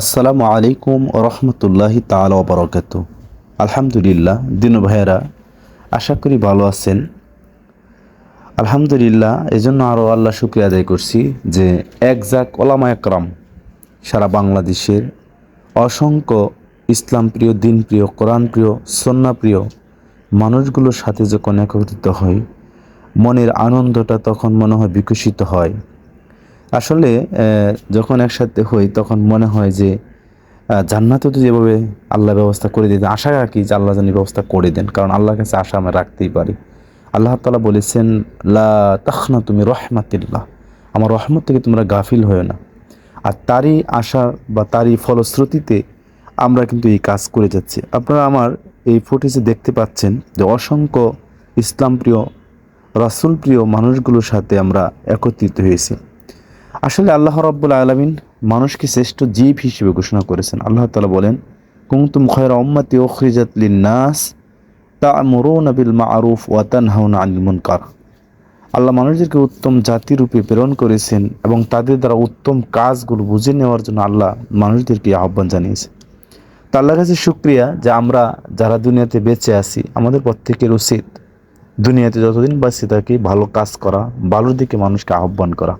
আসসালামু আলাইকুম রহমতুল্লাহি তালা বরকাত আলহামদুলিল্লাহ, দিনু ভাইয়েরা, আশা করি ভালো আছেন। আলহামদুলিল্লাহ, এজন্য আরও আল্লাহ শুক্রিয়া আদায় করছি যে একজাক ওলামা একরাম সারা বাংলাদেশের অসংখ্য ইসলাম প্রিয় দিন প্রিয় কোরআন প্রিয় সন্না প্রিয় মানুষগুলোর সাথে যখন একত্রিত হয় মনের আনন্দটা তখন মনে হয় বিকশিত হয়। আসলে যখন একসাথে হই, তখন মনে হয় যে জান্নাতে তো যেভাবে আল্লাহ ব্যবস্থা করে দিতেন আশা রাখি যে আল্লাহ জানি ব্যবস্থা করে দেন, কারণ আল্লাহর কাছে আশা আমরা রাখতেই পারি। আল্লাহ তালা বলেছেন, লা তখনা তুমি রহমাতিল্লাহ আমার রহমত থেকে তোমরা গাফিল হয়ে না আর তারই আশা বা তারই ফলশ্রুতিতে আমরা কিন্তু এই কাজ করে যাচ্ছি। আপনারা আমার এই ফুটেজে দেখতে পাচ্ছেন যে অসংখ্য ইসলাম প্রিয় রাসুল প্রিয় মানুষগুলোর সাথে আমরা একত্রিত হয়েছি। আসলে আল্লাহ রব্বুল আলমিন মানুষকে শ্রেষ্ঠ জীব হিসেবে ঘোষণা করেছেন। আল্লাহ তালা বলেন কুমতুম খয়রা উম্মাতি ওখরিজাত লিন্নাস তা মরুন বিল মারুফ ওয়াতান হাউন আনিল মুনকার। আল্লাহ মানুষদেরকে উত্তম জাতি রূপে প্রেরণ করেছেন এবং তাদের দ্বারা উত্তম কাজগুলো বুঝে নেওয়ার জন্য আল্লাহ মানুষদেরকে আহ্বান জানিয়েছে তা আল্লাহর কাছে শুক্রিয়া যে আমরা যারা দুনিয়াতে বেঁচে আছি, আমাদের প্রত্যেকের উচিত দুনিয়াতে যতদিন বাঁচি থাকি ভালো কাজ করা, ভালোর দিকে মানুষকে আহ্বান করা।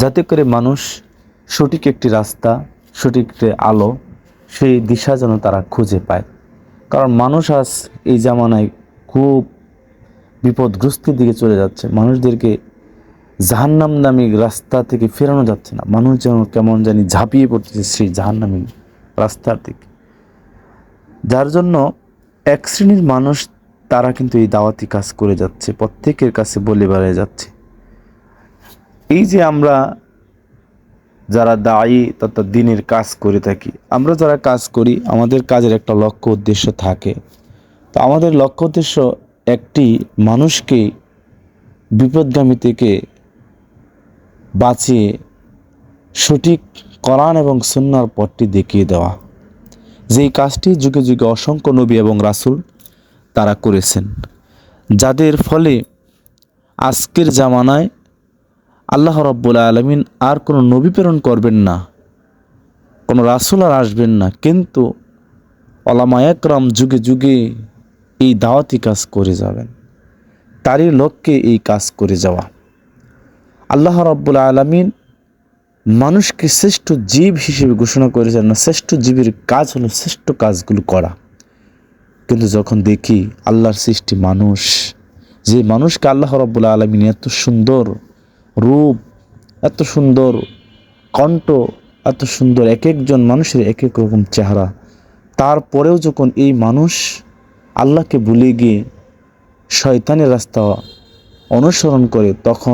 যাতে করে মানুষ সঠিক একটি রাস্তা, সঠিক আলো, সেই দিশা যেন তারা খুঁজে পায়। কারণ মানুষ আজ এই জামানায় খুব বিপদগ্রস্তের দিকে চলে যাচ্ছে। মানুষদেরকে জাহান্নাম নামী রাস্তা থেকে ফেরানো যাচ্ছে না। মানুষ যেন কেমন জানি ঝাঁপিয়ে পড়তেছে সেই জাহান্নামী রাস্তার দিকে। যার জন্য এক শ্রেণির মানুষ তারা কিন্তু এই দাওয়াতি কাজ করে যাচ্ছে, প্রত্যেকের কাছে বলে বেড়ে যাচ্ছে। এই যে আমরা যারা দায়ী, তথা দিনের কাজ করে থাকি, আমরা যারা কাজ করি, আমাদের কাজের একটা লক্ষ্য উদ্দেশ্য থাকে। তো আমাদের লক্ষ্য উদ্দেশ্য একটি মানুষকে বিপদগামী থেকে বাঁচিয়ে সঠিক করান এবং সুন্নার পথটি দেখিয়ে দেওয়া। যেই কাজটি যুগে যুগে অসংখ্য নবী এবং রাসূল তারা করেছেন। যাদের ফলে আজকের জামানায় আল্লাহ রব্বুল আলমিন আর কোনো নবী প্রেরণ করবেন না, কোনো রাসুল আর আসবেন না। কিন্তু অলামা একরাম যুগে যুগে এই দাওয়াতি কাজ করে যাবেন, তারই লক্ষ্যে এই কাজ করে যাওয়া। আল্লাহ রব্বুল আলমিন মানুষকে শ্রেষ্ঠ জীব হিসেবে ঘোষণা করেছেন না, শ্রেষ্ঠ জীবের কাজ হলো শ্রেষ্ঠ কাজগুলো করা। কিন্তু যখন দেখি আল্লাহর সৃষ্টি মানুষ, যে মানুষকে আল্লাহ রব্বুল আলমিন এত সুন্দর রূপ, এত সুন্দর কণ্ঠ, এত সুন্দর এক একজন মানুষের এক এক রকম চেহারা। তারপরেও যখন এই মানুষ আল্লাহকে ভুলে গিয়ে শয়তানের রাস্তা অনুসরণ করে, তখন